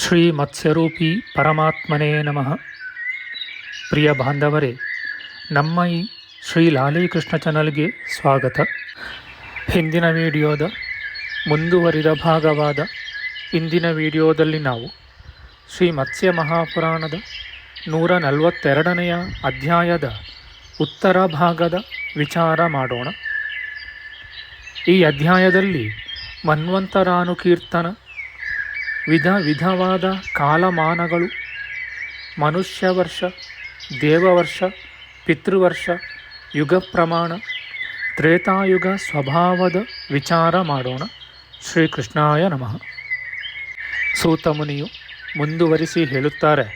ಶ್ರೀ ಮತ್ಸ್ಯರೂಪಿ ಪರಮಾತ್ಮನೇ ನಮಃ. ಪ್ರಿಯ ಬಾಂಧವರೇ, ನಮ್ಮ ಈ ಶ್ರೀ ಲಾಲೀಕೃಷ್ಣ ಚಾನಲ್ಗೆ ಸ್ವಾಗತ. ಹಿಂದಿನ ವಿಡಿಯೋದ ಮುಂದುವರಿದ ಭಾಗವಾದ ಇಂದಿನ ವಿಡಿಯೋದಲ್ಲಿ ನಾವು ಶ್ರೀ ಮತ್ಸ್ಯ ಮಹಾಪುರಾಣದ ನೂರ ನಲವತ್ತೆರಡನೆಯ ಅಧ್ಯಾಯದ ಉತ್ತರ ಭಾಗದ ವಿಚಾರ ಮಾಡೋಣ. ಈ ಅಧ್ಯಾಯದಲ್ಲಿ ಮನ್ವಂತರಾನುಕೀರ್ತನ ವಿಧ ವಿಧವಾದ ಕಾಲಮಾನಗಳು. ಮನುಷ್ಯ ವರ್ಷ ದೇವವರ್ಷ, ಪಿತೃವರ್ಷ, ಯುಗ ಪ್ರಮಾಣ, ತ್ರೇತಾಯುಗ ಸ್ವಭಾವದ ವಿಚಾರ ಮಾಡೋಣ. ಶ್ರೀಕೃಷ್ಣಾಯ ನಮಃ. ಸೂತಮುನಿಯು ಮುಂದುವರಿಸಿ ಹೇಳುತ್ತಾರೆ,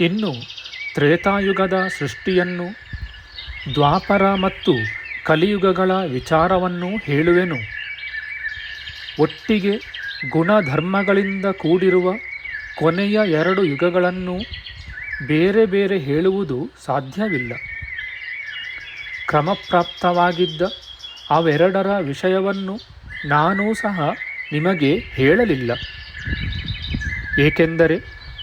ಇನ್ನು ತ್ರೇತಾಯುಗದ ಸೃಷ್ಟಿಯನ್ನು, ದ್ವಾಪರ ಮತ್ತು ಕಲಿಯುಗಗಳ ವಿಚಾರವನ್ನು ಹೇಳುವೆನು. ಒಟ್ಟಿಗೆ ಗುಣಧರ್ಮಗಳಿಂದ ಕೂಡಿರುವ ಕೊನೆಯ ಎರಡು ಯುಗಗಳನ್ನು ಬೇರೆ ಬೇರೆ ಹೇಳುವುದು ಸಾಧ್ಯವಿಲ್ಲ. ಕ್ರಮಪ್ರಾಪ್ತವಾಗಿದ್ದ ಅವೆರಡರ ವಿಷಯವನ್ನು ನಾನೂ ಸಹ ನಿಮಗೆ ಹೇಳಲಿಲ್ಲ. ಏಕೆಂದರೆ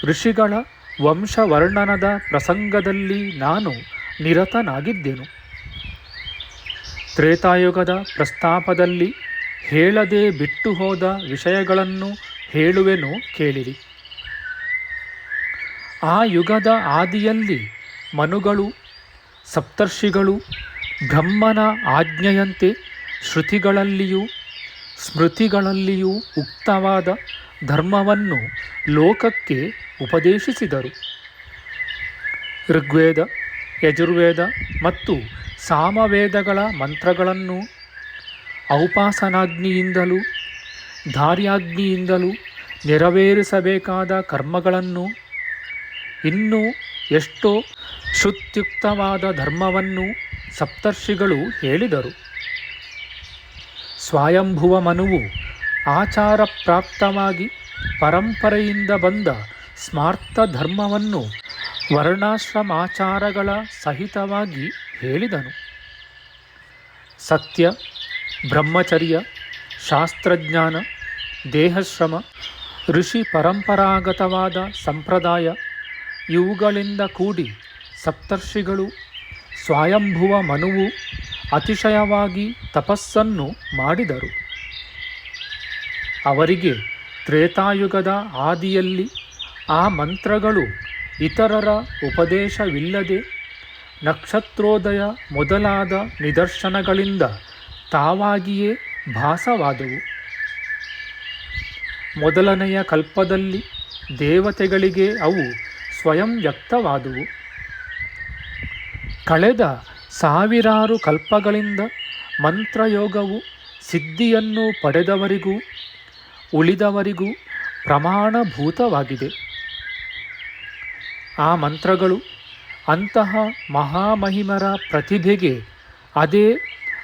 ಋಷಿಗಳ ವಂಶವರ್ಣನದ ಪ್ರಸಂಗದಲ್ಲಿ ನಾನು ನಿರತನಾಗಿದ್ದೆನು. ತ್ರೇತಾಯುಗದ ಪ್ರಸ್ತಾಪದಲ್ಲಿ ಹೇಳದೆ ಬಿಟ್ಟು ಹೋದ ವಿಷಯಗಳನ್ನು ಹೇಳುವೆನು ಕೇಳಿರಿ. ಆ ಯುಗದ ಆದಿಯಲ್ಲಿ ಮನುಗಳು, ಸಪ್ತರ್ಷಿಗಳು, ಬ್ರಹ್ಮನ ಆಜ್ಞೆಯಂತೆ ಶ್ರುತಿಗಳಲ್ಲಿಯೂ, ಸ್ಮೃತಿಗಳಲ್ಲಿಯೂ ಉಕ್ತವಾದ ಧರ್ಮವನ್ನು ಲೋಕಕ್ಕೆ ಉಪದೇಶಿಸಿದರು. ಋಗ್ವೇದ, ಯಜುರ್ವೇದ ಮತ್ತು ಸಾಮವೇದಗಳ ಮಂತ್ರಗಳನ್ನು ಔಪಾಸನಾಗ್ನಿಯಿಂದಲೂ ಧಾರ್ಯಾಗ್ನಿಯಿಂದಲೂ ನೆರವೇರಿಸಬೇಕಾದ ಕರ್ಮಗಳನ್ನು, ಇನ್ನೂ ಎಷ್ಟೋ ಶ್ರುತ್ಯುಕ್ತವಾದ ಧರ್ಮವನ್ನು ಸಪ್ತರ್ಷಿಗಳು ಹೇಳಿದರು. ಸ್ವಯಂಭುವ ಮನುವು ಆಚಾರ ಪ್ರಾಪ್ತವಾಗಿ ಪರಂಪರೆಯಿಂದ ಬಂದ ಸ್ಮಾರ್ಥ ಧರ್ಮವನ್ನು ವರ್ಣಾಶ್ರಮಾಚಾರಗಳ ಸಹಿತವಾಗಿ ಹೇಳಿದನು. ಸತ್ಯ ಬ್ರಹ್ಮಚರ್ಯ, ಶಾಸ್ತ್ರಜ್ಞಾನ, ದೇಹಶ್ರಮ, ಋಷಿ ಪರಂಪರಾಗತವಾದ ಸಂಪ್ರದಾಯ, ಇವುಗಳಿಂದ ಕೂಡಿ ಸಪ್ತರ್ಷಿಗಳು ಸ್ವಯಂಭುವ ಮನುವು ಅತಿಶಯವಾಗಿ ತಪಸ್ಸನ್ನು ಮಾಡಿದರು. ಅವರಿಗೆ ತ್ರೇತಾಯುಗದ ಆದಿಯಲ್ಲಿ ಆ ಮಂತ್ರಗಳು ಇತರರ ಉಪದೇಶವಿಲ್ಲದೆ ನಕ್ಷತ್ರೋದಯ ಮೊದಲಾದ ನಿದರ್ಶನಗಳಿಂದ ತಾವಾಗಿಯೇ ಭಾಸವಾದವು. ಮೊದಲನೆಯ ಕಲ್ಪದಲ್ಲಿ ದೇವತೆಗಳಿಗೆ ಅವು ಸ್ವಯಂ ವ್ಯಕ್ತವಾದುವು. ಕಳೆದ ಸಾವಿರಾರು ಕಲ್ಪಗಳಿಂದ ಮಂತ್ರಯೋಗವು ಸಿದ್ಧಿಯನ್ನು ಪಡೆದವರಿಗೂ, ಉಳಿದವರಿಗೂ ಪ್ರಮಾಣಭೂತವಾಗಿದೆ. ಆ ಮಂತ್ರಗಳು ಅಂತಹ ಮಹಾಮಹಿಮರ ಪ್ರತಿಭೆಗೆ ಅದೇ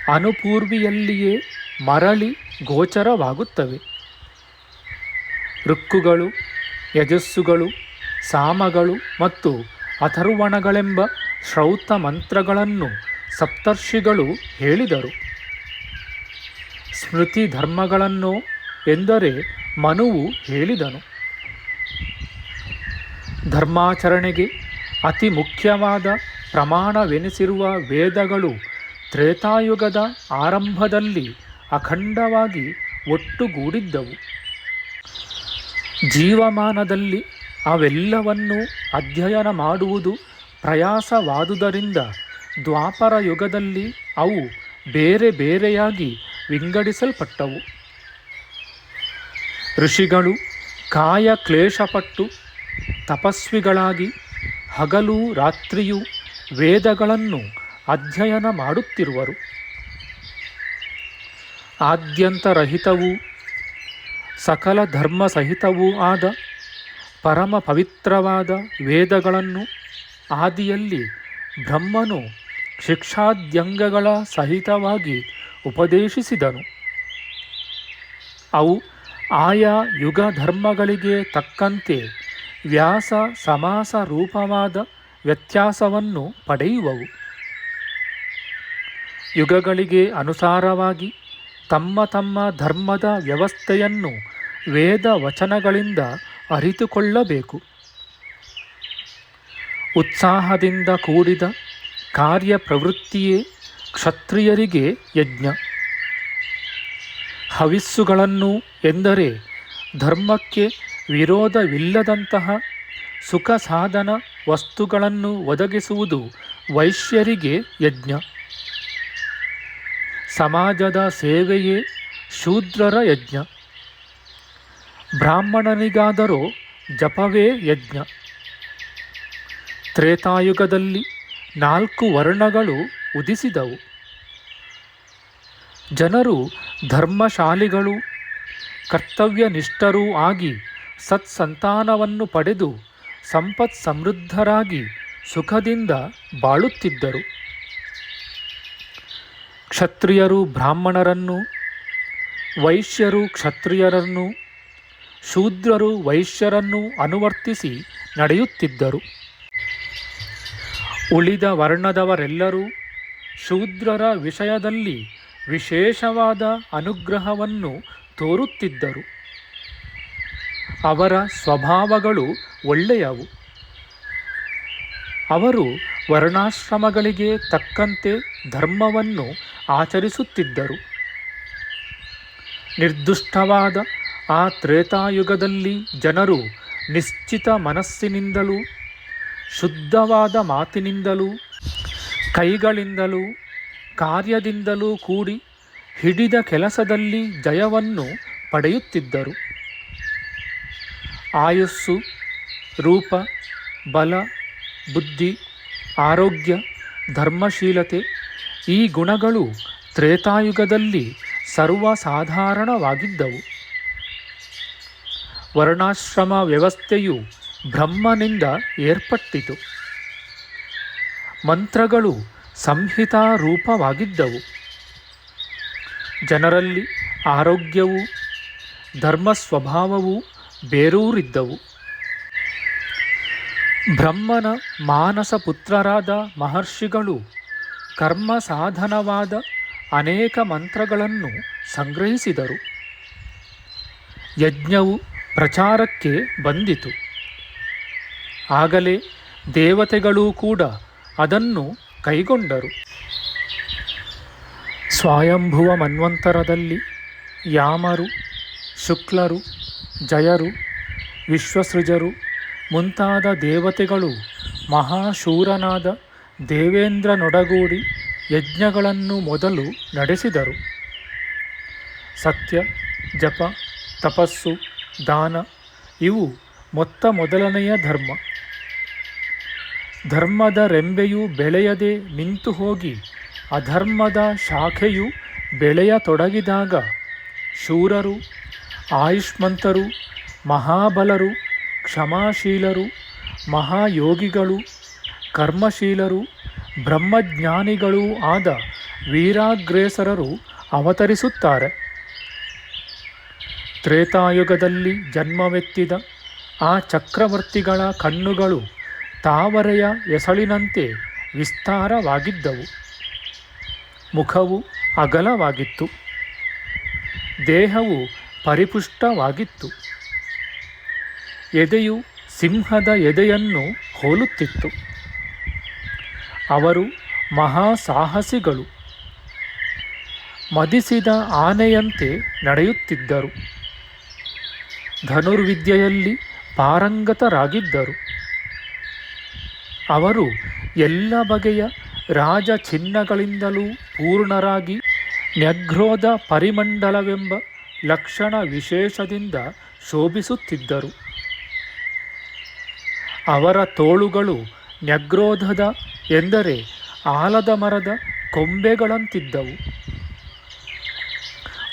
ಅನುಪೂರ್ವಿಯಲ್ಲಿಯೇ ಮರಳಿ ಗೋಚರವಾಗುತ್ತವೆ. ಋಕ್ಕುಗಳು, ಯಜಸ್ಸುಗಳು, ಸಾಮಗಳು ಮತ್ತು ಅಥರ್ವಣಗಳೆಂಬ ಶ್ರೌತ ಮಂತ್ರಗಳನ್ನು ಸಪ್ತರ್ಷಿಗಳು ಹೇಳಿದರು. ಸ್ಮೃತಿ ಧರ್ಮಗಳನ್ನು ಎಂದರೆ ಮನುವು ಹೇಳಿದನು. ಧರ್ಮಾಚರಣೆಗೆ ಅತಿ ಮುಖ್ಯವಾದ ಪ್ರಮಾಣವೆನಿಸಿರುವ ವೇದಗಳು ತ್ರೇತಾಯುಗದ ಆರಂಭದಲ್ಲಿ ಅಖಂಡವಾಗಿ ಒಟ್ಟುಗೂಡಿದ್ದವು. ಜೀವಮಾನದಲ್ಲಿ ಅವೆಲ್ಲವನ್ನೂ ಅಧ್ಯಯನ ಮಾಡುವುದು ಪ್ರಯಾಸವಾದುದರಿಂದ ದ್ವಾಪರ ಯುಗದಲ್ಲಿ ಅವು ಬೇರೆ ಬೇರೆಯಾಗಿ ವಿಂಗಡಿಸಲ್ಪಟ್ಟವು. ಋಷಿಗಳು ಕಾಯ ಕ್ಲೇಶಪಟ್ಟು ತಪಸ್ವಿಗಳಾಗಿ ಹಗಲು ರಾತ್ರಿಯೂ ವೇದಗಳನ್ನು ಅಧ್ಯಯನ ಮಾಡುತ್ತಿರುವರು. ಆದ್ಯಂತರಹಿತವೂ, ಸಕಲ ಧರ್ಮ ಸಹಿತವೂ ಆದ ಪರಮ ಪವಿತ್ರವಾದ ವೇದಗಳನ್ನು ಆದಿಯಲ್ಲಿ ಬ್ರಹ್ಮನು ಶಿಕ್ಷಾದ್ಯಂಗಗಳ ಸಹಿತವಾಗಿ ಉಪದೇಶಿಸಿದನು. ಅವು ಆಯಾ ಯುಗ ಧರ್ಮಗಳಿಗೆ ತಕ್ಕಂತೆ ವ್ಯಾಸ ಸಮಾಸ ರೂಪವಾದ ವ್ಯತ್ಯಾಸವನ್ನು ಪಡೆಯುವವು. ಯುಗಗಳಿಗೆ ಅನುಸಾರವಾಗಿ ತಮ್ಮ ತಮ್ಮ ಧರ್ಮದ ವ್ಯವಸ್ಥೆಯನ್ನು ವೇದ ವಚನಗಳಿಂದ ಅರಿತುಕೊಳ್ಳಬೇಕು. ಉತ್ಸಾಹದಿಂದ ಕೂಡಿದ ಕಾರ್ಯಪ್ರವೃತ್ತಿಯೇ ಕ್ಷತ್ರಿಯರಿಗೆ ಯಜ್ಞ. ಹವಿಸ್ಸುಗಳನ್ನು ಎಂದರೆ ಧರ್ಮಕ್ಕೆ ವಿರೋಧವಿಲ್ಲದಂತಹ ಸುಖ ಸಾಧನ ವಸ್ತುಗಳನ್ನು ಒದಗಿಸುವುದು ವೈಶ್ಯರಿಗೆ ಯಜ್ಞ. ಸಮಾಜದ ಸೇವೆಯೇ ಶೂದ್ರರ ಯಜ್ಞ. ಬ್ರಾಹ್ಮಣನಿಗಾದರೂ ಜಪವೇ ಯಜ್ಞ. ತ್ರೇತಾಯುಗದಲ್ಲಿ ನಾಲ್ಕು ವರ್ಣಗಳು ಉದಿಸಿದವು. ಜನರು ಧರ್ಮಶಾಲಿಗಳು, ಕರ್ತವ್ಯನಿಷ್ಠರೂ ಆಗಿ ಸತ್ಸಂತಾನವನ್ನು ಪಡೆದು ಸಂಪತ್ ಸಮೃದ್ಧರಾಗಿ ಸುಖದಿಂದ ಬಾಳುತ್ತಿದ್ದರು. ಕ್ಷತ್ರಿಯರು ಬ್ರಾಹ್ಮಣರನ್ನು, ವೈಶ್ಯರು ಕ್ಷತ್ರಿಯರನ್ನು, ಶೂದ್ರರು ವೈಶ್ಯರನ್ನು ಅನುವರ್ತಿಸಿ ನಡೆಯುತ್ತಿದ್ದರು. ಉಳಿದ ವರ್ಣದವರೆಲ್ಲರೂ ಶೂದ್ರರ ವಿಷಯದಲ್ಲಿ ವಿಶೇಷವಾದ ಅನುಗ್ರಹವನ್ನು ತೋರುತ್ತಿದ್ದರು. ಅವರ ಸ್ವಭಾವಗಳು ಒಳ್ಳೆಯವು. ಅವರು ವರ್ಣಾಶ್ರಮಗಳಿಗೆ ತಕ್ಕಂತೆ ಧರ್ಮವನ್ನು ಆಚರಿಸುತ್ತಿದ್ದರು. ನಿರ್ದುಷ್ಟವಾದ ಆ ತ್ರೇತಾಯುಗದಲ್ಲಿ ಜನರು ನಿಶ್ಚಿತ ಮನಸ್ಸಿನಿಂದಲೂ, ಶುದ್ಧವಾದ ಮಾತಿನಿಂದಲೂ, ಕೈಗಳಿಂದಲೂ, ಕಾರ್ಯದಿಂದಲೂ ಕೂಡಿ ಹಿಡಿದ ಕೆಲಸದಲ್ಲಿ ಜಯವನ್ನು ಪಡೆಯುತ್ತಿದ್ದರು. ಆಯುಸ್ಸು, ರೂಪ, ಬಲ, ಬುದ್ಧಿ, ಆರೋಗ್ಯ, ಧರ್ಮಶೀಲತೆ ಈ ಗುಣಗಳು ತ್ರೇತಾಯುಗದಲ್ಲಿ ಸರ್ವಸಾಧಾರಣವಾಗಿದ್ದವು. ವರ್ಣಾಶ್ರಮ ವ್ಯವಸ್ಥೆಯು ಬ್ರಹ್ಮನಿಂದ ಏರ್ಪಟ್ಟಿತು. ಮಂತ್ರಗಳು ಸಂಹಿತಾ ರೂಪವಾಗಿದ್ದವು ಜನರಲ್ಲಿ ಆರೋಗ್ಯವು ಧರ್ಮ ಸ್ವಭಾವವು ಬೇರೂರಿದ್ದವು. ಬ್ರಹ್ಮನ ಮಾನಸ ಪುತ್ರರಾದ ಮಹರ್ಷಿಗಳು ಕರ್ಮ ಸಾಧನವಾದ ಅನೇಕ ಮಂತ್ರಗಳನ್ನು ಸಂಗ್ರಹಿಸಿದರು. ಯಜ್ಞವು ಪ್ರಚಾರಕ್ಕೆ ಬಂದಿತು. ಆಗಲೇ ದೇವತೆಗಳೂ ಕೂಡ ಅದನ್ನು ಕೈಗೊಂಡರು. ಸ್ವಯಂಭುವ ಮನ್ವಂತರದಲ್ಲಿ ಯಾಮರು, ಶುಕ್ಲರು, ಜಯರು, ವಿಶ್ವಸೃಜರು ಮುಂತಾದ ದೇವತೆಗಳು ಮಹಾಶೂರನಾದ ದೇವೇಂದ್ರನೊಡಗೂಡಿ ಯಜ್ಞಗಳನ್ನು ಮೊದಲು ನಡೆಸಿದರು. ಸತ್ಯ, ಜಪ, ತಪಸ್ಸು, ದಾನ ಇವು ಮೊತ್ತ ಮೊದಲನೆಯ ಧರ್ಮ. ಧರ್ಮದ ರೆಂಬೆಯು ಬೆಳೆಯದೆ ನಿಂತು ಹೋಗಿ ಅಧರ್ಮದ ಶಾಖೆಯು ಬೆಳೆಯತೊಡಗಿದಾಗ ಶೂರರು, ಆಯುಷ್ಮಂತರು, ಮಹಾಬಲರು, ಕ್ಷಮಾಶೀಲರು, ಮಹಾಯೋಗಿಗಳು ಕರ್ಮಶೀಲರು, ಬ್ರಹ್ಮಜ್ಞಾನಿಗಳೂ ಆದ ವೀರಾಗ್ರೇಸರರು ಅವತರಿಸುತ್ತಾರೆ. ತ್ರೇತಾಯುಗದಲ್ಲಿ ಜನ್ಮವೆತ್ತಿದ ಆ ಚಕ್ರವರ್ತಿಗಳ ಕಣ್ಣುಗಳು ತಾವರೆಯ ಎಸಳಿನಂತೆ ವಿಸ್ತಾರವಾಗಿದ್ದವು. ಮುಖವು ಅಗಲವಾಗಿತ್ತು. ದೇಹವು ಪರಿಪುಷ್ಟವಾಗಿತ್ತು. ಎದೆಯು ಸಿಂಹದ ಎದೆಯನ್ನು ಹೋಲುತ್ತಿತ್ತು. ಅವರು ಮಹಾಸಾಹಸಿಗಳು ಮದಿಸಿದ ಆನೆಯಂತೆ ನಡೆಯುತ್ತಿದ್ದರು. ಧನುರ್ವಿದ್ಯೆಯಲ್ಲಿ ಪಾರಂಗತರಾಗಿದ್ದರು. ಅವರು ಎಲ್ಲ ಬಗೆಯ ರಾಜ ಚಿನ್ನಗಳಿಂದಲೂ ಪೂರ್ಣರಾಗಿ ನ್ಯಗ್ರೋಧ ಪರಿಮಂಡಲವೆಂಬ ಲಕ್ಷಣ ವಿಶೇಷದಿಂದ ಶೋಭಿಸುತ್ತಿದ್ದರು. ಅವರ ತೋಳುಗಳು ನ್ಯಗ್ರೋಧದ ಎಂದರೆ ಆಲದ ಮರದ ಕೊಂಬೆಗಳಂತಿದ್ದವು.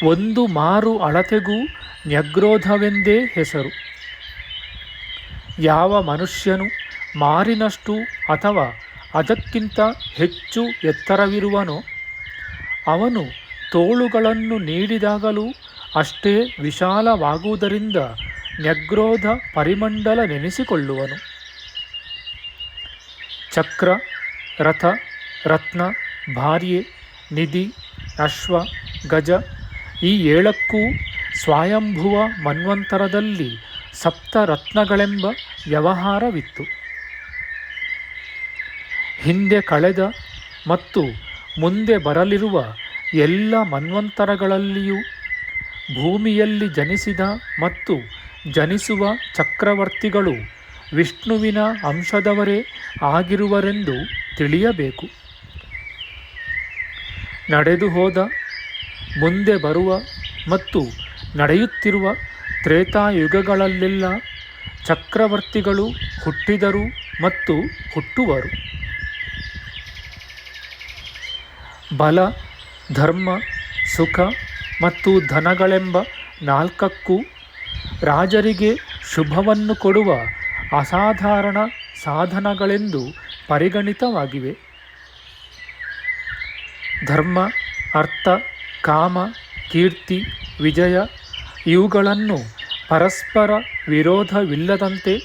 ಒಂದು ಮಾರು ಅಳತೆಗೂ ನ್ಯಗ್ರೋಧವೆಂದೇ ಹೆಸರು. ಯಾವ ಮನುಷ್ಯನು ಮಾರಿನಷ್ಟು ಅಥವಾ ಅದಕ್ಕಿಂತ ಹೆಚ್ಚು ಎತ್ತರವಿರುವನೋ, ಅವನು ತೋಳುಗಳನ್ನು ನೀಡಿದಾಗಲೂ ಅಷ್ಟೇ ವಿಶಾಲವಾಗುವುದರಿಂದ ನ್ಯಗ್ರೋಧ ಪರಿಮಂಡಲ ನೆನೆಸಿಕೊಳ್ಳುವನು. ಚಕ್ರ ರಥ, ರತ್ನ, ಭಾರ್ಯೆ, ನಿಧಿ, ಅಶ್ವ, ಗಜ ಈ ಏಳಕ್ಕೂ ಸ್ವಯಂಭುವ ಮನ್ವಂತರದಲ್ಲಿ ಸಪ್ತರತ್ನಗಳೆಂಬ ವ್ಯವಹಾರವಿತ್ತು. ಹಿಂದೆ ಕಳೆದ ಮತ್ತು ಮುಂದೆ ಬರಲಿರುವ ಎಲ್ಲ ಮನ್ವಂತರಗಳಲ್ಲಿಯೂ ಭೂಮಿಯಲ್ಲಿ ಜನಿಸಿದ ಮತ್ತು ಜನಿಸುವ ಚಕ್ರವರ್ತಿಗಳು ವಿಷ್ಣುವಿನ ಅಂಶದವರೇ ಆಗಿರುವರೆಂದು ತಿಳಿಯಬೇಕು. ನಡೆದು ಹೋದ, ಮುಂದೆ ಬರುವ ಮತ್ತು ನಡೆಯುತ್ತಿರುವ ತ್ರೇತಾಯುಗಗಳಲ್ಲೆಲ್ಲ ಚಕ್ರವರ್ತಿಗಳು ಹುಟ್ಟಿದರು ಮತ್ತು ಹುಟ್ಟುವರು. ಬಲ, ಧರ್ಮ, ಸುಖ ಮತ್ತು ಧನಗಳೆಂಬ ನಾಲ್ಕಕ್ಕೂ ರಾಜರಿಗೆ ಶುಭವನ್ನು ಕೊಡುವ ಅಸಾಧಾರಣ ಸಾಧನಗಳೆಂದು ಪರಿಗಣಿತವಾಗಿವೆ. ಧರ್ಮ, ಅರ್ಥ, ಕಾಮ, ಕೀರ್ತಿ, ವಿಜಯ ಇವುಗಳನ್ನು ಪರಸ್ಪರ ವಿರೋಧವಿಲ್ಲದಂತೆ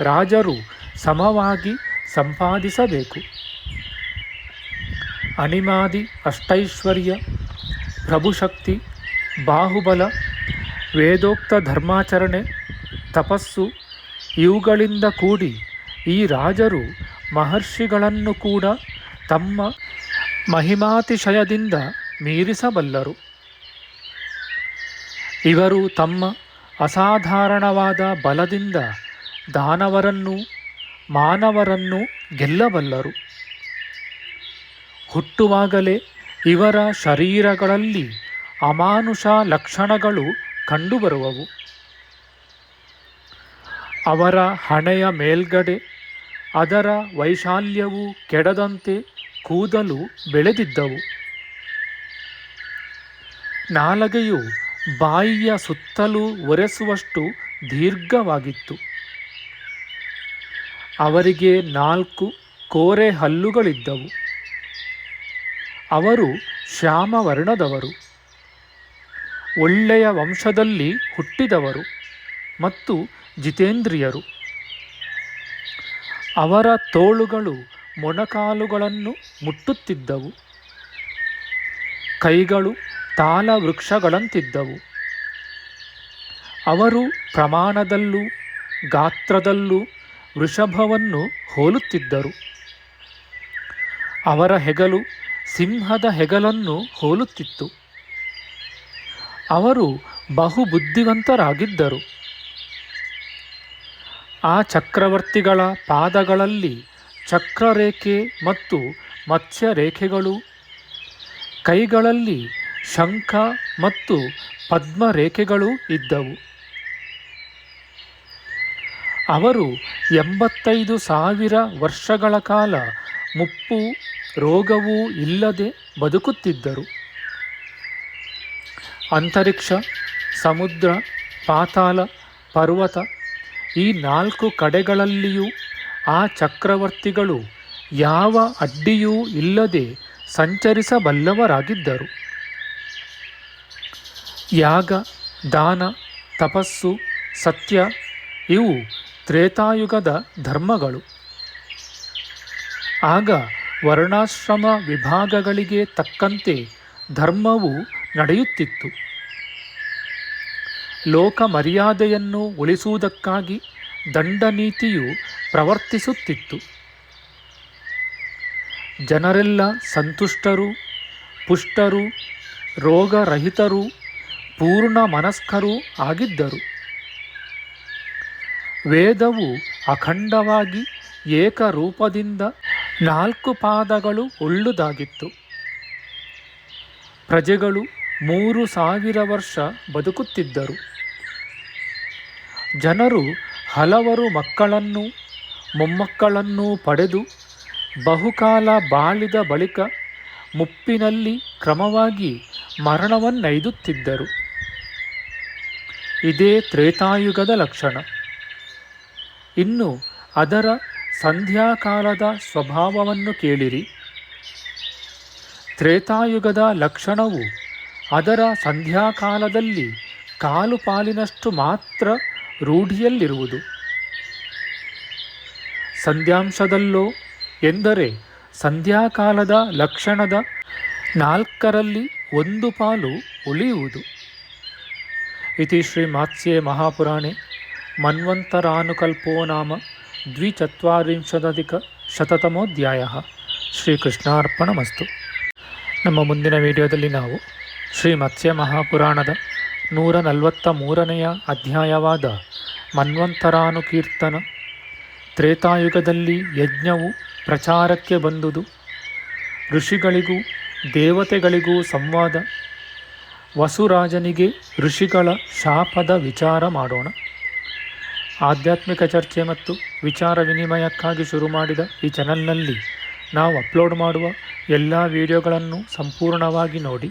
ರಾಜರು ಸಮವಾಗಿ ಸಂಪಾದಿಸಬೇಕು. ಅನಿಮಾದಿ ಅಷ್ಟೈಶ್ವರ್ಯ, ಪ್ರಭುಶಕ್ತಿ, ಬಾಹುಬಲ, ವೇದೋಕ್ತ ಧರ್ಮಾಚರಣೆ, ತಪಸ್ಸು ಇವುಗಳಿಂದ ಕೂಡಿ ಈ ರಾಜರು ಮಹರ್ಷಿಗಳನ್ನು ಕೂಡ ತಮ್ಮ ಮಹಿಮಾತಿಶಯದಿಂದ ಮೀರಿಸಬಲ್ಲರು. ಇವರು ತಮ್ಮ ಅಸಾಧಾರಣವಾದ ಬಲದಿಂದ ದಾನವರನ್ನು ಮಾನವರನ್ನು ಗೆಲ್ಲಬಲ್ಲರು. ಹುಟ್ಟುವಾಗಲೇ ಇವರ ಶರೀರಗಳಲ್ಲಿ ಅಮಾನುಷ ಲಕ್ಷಣಗಳು ಕಂಡುಬರುವವು. ಅವರ ಹಣೆಯ ಮೇಲ್ಗಡೆ ಅದರ ವೈಶಾಲ್ಯವು ಕೆಡದಂತೆ ಕೂದಲು ಬೆಳೆದಿದ್ದವು. ನಾಲಗೆಯು ಬಾಯಿಯ ಸುತ್ತಲೂ ಒರೆಸುವಷ್ಟು ದೀರ್ಘವಾಗಿತ್ತು. ಅವರಿಗೆ ನಾಲ್ಕು ಕೋರೆ ಹಲ್ಲುಗಳಿದ್ದವು ಅವರು ಶ್ಯಾಮವರ್ಣದವರು. ಒಳ್ಳೆಯ ವಂಶದಲ್ಲಿ ಹುಟ್ಟಿದವರು ಮತ್ತು ಜಿತೇಂದ್ರಿಯರು. ಅವರ ತೋಳುಗಳು ಮೊಣಕಾಲುಗಳನ್ನು ಮುಟ್ಟುತ್ತಿದ್ದವು. ಕೈಗಳು ತಾಲ ವೃಕ್ಷಗಳಂತಿದ್ದವು. ಅವರು ಪ್ರಮಾಣದಲ್ಲೂ ಗಾತ್ರದಲ್ಲೂ ವೃಷಭವನ್ನು ಹೋಲುತ್ತಿದ್ದರು. ಅವರ ಹೆಗಲು ಸಿಂಹದ ಹೆಗಲನ್ನು ಹೋಲುತ್ತಿತ್ತು. ಅವರು ಬಹುಬುದ್ಧಿವಂತರಾಗಿದ್ದರು. ಆ ಚಕ್ರವರ್ತಿಗಳ ಪಾದಗಳಲ್ಲಿ ಚಕ್ರರೇಖೆ ಮತ್ತು ಮತ್ಸ್ಯರೇಖೆಗಳು. ಕೈಗಳಲ್ಲಿ ಶಂಖ ಮತ್ತು ಪದ್ಮರೇಖೆಗಳು ಇದ್ದವು. ಅವರು ಎಂಬತ್ತೈದು ಸಾವಿರ ವರ್ಷಗಳ ಕಾಲ ಮುಪ್ಪು ರೋಗವೂ ಇಲ್ಲದೆ ಬದುಕುತ್ತಿದ್ದರು. ಅಂತರಿಕ್ಷ, ಸಮುದ್ರ, ಪಾತಾಳ, ಪರ್ವತ ಈ ನಾಲ್ಕು ಕಡೆಗಳಲ್ಲಿಯೂ ಆ ಚಕ್ರವರ್ತಿಗಳು ಯಾವ ಅಡ್ಡಿಯೂ ಇಲ್ಲದೆ ಸಂಚರಿಸಬಲ್ಲವರಾಗಿದ್ದರು. ಯಾಗ, ದಾನ, ತಪಸ್ಸು, ಸತ್ಯ ಇವು ತ್ರೇತಾಯುಗದ ಧರ್ಮಗಳು. ಆಗ ವರ್ಣಾಶ್ರಮ ವಿಭಾಗಗಳಿಗೆ ತಕ್ಕಂತೆ ಧರ್ಮವು ನಡೆಯುತ್ತಿತ್ತು. ಲೋಕ ಮರ್ಯಾದೆಯನ್ನು ಉಳಿಸುವುದಕ್ಕಾಗಿ ದಂಡನೀತಿಯು ಪ್ರವರ್ತಿಸುತ್ತಿತ್ತು. ಜನರೆಲ್ಲ ಸಂತುಷ್ಟರು, ಪುಷ್ಟರು, ರೋಗರಹಿತರು, ಪೂರ್ಣ ಮನಸ್ಕರೂ ಆಗಿದ್ದರು. ವೇದವು ಅಖಂಡವಾಗಿ ಏಕರೂಪದಿಂದ ನಾಲ್ಕು ಪಾದಗಳು ಉಳ್ಳುದಾಗಿತ್ತು. ಪ್ರಜೆಗಳು ಮೂರು ಸಾವಿರ ವರ್ಷ ಬದುಕುತ್ತಿದ್ದರು. ಜನರು ಹಲವರು ಮಕ್ಕಳನ್ನು, ಮೊಮ್ಮಕ್ಕಳನ್ನು ಪಡೆದು ಬಹುಕಾಲ ಬಾಳಿದ ಬಳಿಕ ಮುಪ್ಪಿನಲ್ಲಿ ಕ್ರಮವಾಗಿ ಮರಣವನ್ನೈದುತ್ತಿದ್ದರು. ಇದೇ ತ್ರೇತಾಯುಗದ ಲಕ್ಷಣ. ಇನ್ನು ಅದರ ಸಂಧ್ಯಾಕಾಲದ ಸ್ವಭಾವವನ್ನು ಕೇಳಿರಿ. ತ್ರೇತಾಯುಗದ ಲಕ್ಷಣವು ಅದರ ಸಂಧ್ಯಾಕಾಲದಲ್ಲಿ ಕಾಲು ಪಾಲಿನಷ್ಟು ಮಾತ್ರ ರೂಢಿಯಲ್ಲಿರುವುದು. ಸಂಧ್ಯಾಂಶದಲ್ಲೋ ಎಂದರೆ ಸಂಧ್ಯಾಕಾಲದ ಲಕ್ಷಣದ ನಾಲ್ಕರಲ್ಲಿ ಒಂದು ಪಾಲು ಉಳಿಯುವುದು ಇತಿ ಶ್ರೀ ಮಾತ್ಸ್ಯೆ ಮಹಾಪುರಾಣೆ ಮನ್ವಂತರಾನುಕಲ್ಪೋ ನಾಮ ದ್ವಿಚತ್ವರಿಂಶದಧಿಕ ಶತತಮೋಧ್ಯಾಯ. ಶ್ರೀಕೃಷ್ಣಾರ್ಪಣಮಸ್ತು. ನಮ್ಮ ಮುಂದಿನ ವಿಡಿಯೋದಲ್ಲಿ ನಾವು ಶ್ರೀ ಮತ್ಸ್ಯ ಮಹಾಪುರಾಣದ ನೂರ ನಲವತ್ತ ಮೂರನೆಯ ಅಧ್ಯಾಯವಾದ ಮನ್ವಂತರಾನುಕೀರ್ತನ. ತ್ರೇತಾಯುಗದಲ್ಲಿ ಯಜ್ಞವು ಪ್ರಚಾರಕ್ಕೆ ಬಂದುದು. ಋಷಿಗಳಿಗೂ ದೇವತೆಗಳಿಗೂ ಸಂವಾದ. ವಸುರಾಜನಿಗೆ ಋಷಿಗಳ ಶಾಪದ ವಿಚಾರ ಮಾಡೋಣ. ಆಧ್ಯಾತ್ಮಿಕ ಚರ್ಚೆ ಮತ್ತು ವಿಚಾರ ವಿನಿಮಯಕ್ಕಾಗಿ ಶುರು ಮಾಡಿದ ಈ ಚಾನಲ್ನಲ್ಲಿ ನಾವು ಅಪ್ಲೋಡ್ ಮಾಡುವ ಎಲ್ಲ ವಿಡಿಯೋಗಳನ್ನು ಸಂಪೂರ್ಣವಾಗಿ ನೋಡಿ.